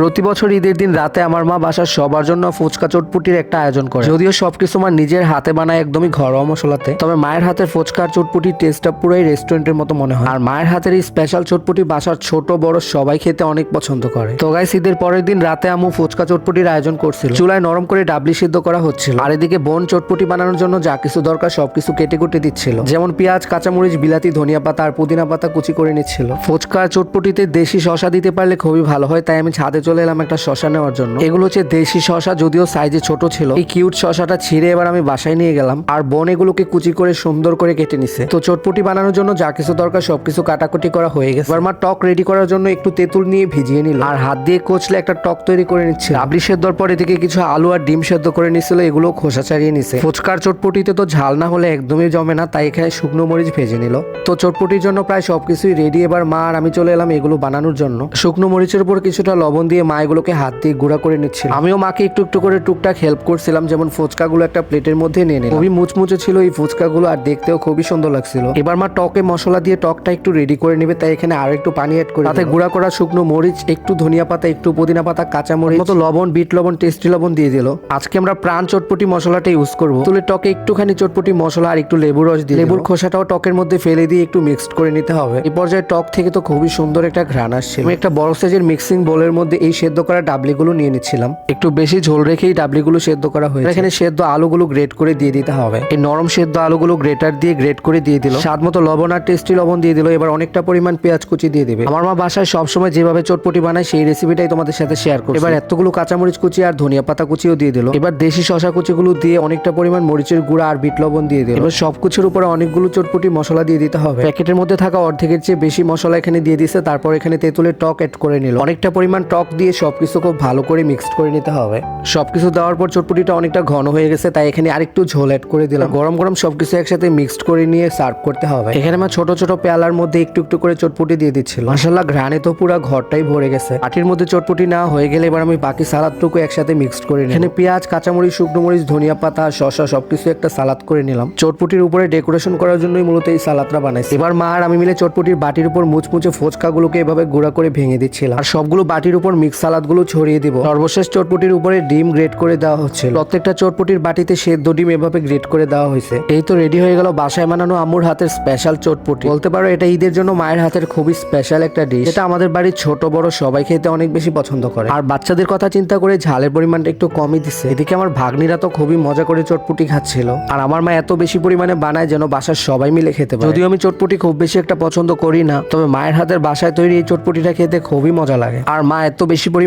প্রতি বছর ঈদের দিন রাতে আমার মা বাসার সবার জন্য ফুচকা চটপুটির একটা আয়োজন করে। যদিও সবকিছু আমার নিজের হাতে বানায় একদমই ঘরোয়া মশলাতে, তবে মায়ের হাতের ফুচকা আর চটপুটির টেস্টটা পুরোই রেস্টুরেন্টের মতো মনে হয়। আর মায়ের হাতের এই স্পেশাল চটপুটি বাসার ছোট, বড় সবাই খেতে অনেক পছন্দ করে। তো গাইস ঈদের পরের দিন রাতে আমু ফুচকা চটপুটির আয়োজন করছিল। চুলায় নরম করে ডাবলি সিদ্ধ করা হচ্ছিল। আর এদিকে বোন চটপুটি বানানোর জন্য যা কিছু দরকার সবকিছু কেটে কুটে দিচ্ছিল। যেমন পেঁয়াজ, কাঁচামরিচ, বিলাতি, ধনিয়া পাতা আর পুদিনা পাতা কুচি করে নিচ্ছিল। ফুচকা চটপুটিতে দেশি শশা দিতে পারলে খুবই ভালো হয়, তাই আমি ছাদে চলে এলাম একটা শশা নেওয়ার জন্য। এগুলো হচ্ছে দেশি শশা, যদিও সাইজে ছোট ছিল। এই কিউট শশাটা ছিঁড়ে এবার আমি বাসায় নিয়ে গেলাম। আর বোন এগুলোকে কুচি করে সুন্দর করে কেটে নিছে। তো চটপুটি বানানোর জন্য যা কিছু দরকার সবকিছু কাটাকুটি করা হয়ে গেছে। এবার মা টক রেডি করার জন্য একটু তেঁতুল নিয়ে ভিজিয়ে নিল। আর হাত দিয়ে কোচলে একটা টক তৈরি করে নিচ্ছে। রাবড়ি সেদ্ধর পর এদিকে কিছু আলু আর ডিম সেদ্ধ করে নিছিল, এগুলো খোসা ছাড়িয়ে নিছে। ফুচকার চটপটিতে তো ঝাল না হলে একদমই জমে না, তাই এখানে শুকনো মরিচ ভেজে নিল। তো চটপটির জন্য প্রায় সবকিছুই রেডি এবার মা আর আমি চলে এলাম এগুলো বানানোর জন্য। শুকনো মরিচের উপর কিছুটা লবণ দিয়ে মা এগুলোকে হাত দিয়ে গুঁড়া করে নিচ্ছিল। আমিও মাকে একটু একটু করে টুকটাক হেল্প করছিলাম যেমন ফুচকাগুলো একটা প্লেটের মধ্যে নিয়ে নিলাম। খুবই মুচমুচে ছিল এই ফুচকাগুলো আর দেখতেও খুবই সুন্দর লাগছিল। এবার মা টকে মশলা দিয়ে টকটা একটু রেডি করে নেবে তাই এখানে আর একটু পানি অ্যাড করে তাতে গুঁড়া করা শুকনো মরিচ একটু ধনিয়া পাতা একটু পুদিনা পাতা কাঁচা মরিচ মতো লবণ বিট লবণ টেস্টি লবণ দিয়ে দিল। আজকে আমরা প্রাণ চটপটি মশলাটা ইউজ করব। তুলে টকে একটুখানি চটপটি মশলা আর একটু লেবু রস দিয়ে লেবুর খোসাটাও টকের মধ্যে ফেলে দিয়ে একটু মিক্সড করে নিতে হবে। এই পর্যায়ে টক থেকে তো খুবই সুন্দর একটা ঘ্রাণ আসছিল। আমি একটা বড় সাইজের মিক্সিং বোলের মধ্যে এই সেদ্ধ করা ডাবলিগুলো নিয়ে নিচ্ছিলাম। একটু বেশি ঝোল রেখেই ডাবলিগুলো সেদ্ধ করা হয়েছে। এখানে সেদ্ধ আলুগুলো গ্রেট করে দিয়ে দিতে হবে। এই নরম সেদ্ধ আলুগুলো গ্রেটার দিয়ে গ্রেট করে দিয়ে দিল। স্বাদ মতো লবণ আর টেস্টি লবণ দিয়ে দিল। এবার অনেকটা পরিমাণ পেঁয়াজ কুচি দিয়ে দেবে। আমার মা বাসায় সবসময় যেভাবে চটপটি বানায়, সেই রেসিপিটাই তোমাদের সাথে শেয়ার করব এবার এতগুলো কাঁচামরিচ কুচি আর ধনিয়া পাতা কুচিও দিয়ে দিল। এবার দেশি শশা কুচিগুলো দিয়ে অনেকটা পরিমাণ মরিচের গুঁড়া আর বিট লবণ দিয়ে দিল। এবার সব কিছুর উপরে অনেকগুলো চটপটি মশলা দিয়ে দিতে হবে। প্যাকেটের মধ্যে থাকা অর্ধেকের চেয়ে বেশি মশলা এখানে দিয়ে দিছে। তারপর এখানে তেঁতুলের টক অ্যাড করে নিল। অনেকটা পরিমাণ টক দিয়ে সবকিছু খুব ভালো করে মিক্সড করে নিতে হবে। সবকিছু দেওয়ার পর চটপটিটা অনেকটা ঘন হয়ে গেছে, তাই এখানে আরেকটু ঝোল অ্যাড করে দিলাম। গরম গরম সবকিছু একসাথে মিক্সড করে নিয়ে সার্ভ করতে হবে। এখানে আমার ছোট ছোট পেয়ালার মধ্যে একটু একটু করে চটপটি দিয়ে দিচ্ছিল। মাসাল্লাহ ঘ্রাণে তো পুরো ঘরটাই ভরে গেছে। আটির মধ্যে চটপটি না হয়ে গেলে এবার আমি বাকি সালাদটুকু একসাথে মিক্সড করে নিই এখানে পেঁয়াজ, কাঁচামরিচ, শুকনো মরিচ, ধনিয়া পাতা, শসা সবকিছু একটা সালাদ করে নিলাম। চটপটির উপরে ডেকোরেশন করার জন্যই মূলত এই সালাদটা বানাইছি। এবার মা আর আমি মিলে চটপটির বাটির উপর মুচমুচে ফোচকাগুলোকে এভাবে গুঁড়া করে ভেঙে দিচ্ছিলাম। আর সবগুলো বাটির উপর মিক্স সালাদগুলো ছড়িয়ে দিব। সর্বশেষ চটপটির উপরে ডিম গ্রেট করে দেওয়া হচ্ছে প্রত্যেকটা চটপটির বাটিতে সেদ্ধ ডিম এভাবে গ্রেট করে দেওয়া হয়েছে। এই তো রেডি হয়ে গেল বাসায় বানানো আম্মুর হাতের স্পেশাল চটপটি। বলতে পারো, এটা ঈদের জন্য মায়ের হাতের খুবই স্পেশাল একটা ডিশ এটা আমাদের বাড়ির ছোট, বড়, সবাই খেতে অনেক বেশি পছন্দ করে। আর বাচ্চাদের কথা চিন্তা করে ঝালের পরিমাণটা একটু কমই দিচ্ছে। এদিকে আমার ভাগ্নিরা তো খুবই মজা করে চটপটি খাচ্ছিল। আর আমার মা এত বেশি পরিমাণে বানায় যেন বাসার সবাই মিলে খেতে পারে। যদিও আমি চটপটি খুব বেশি একটা পছন্দ করি না, তবে মায়ের হাতের বাসায় তৈরি এই চটপটিটা খেতে খুবই মজা লাগে। আর মা এত বেশি পরিমাণে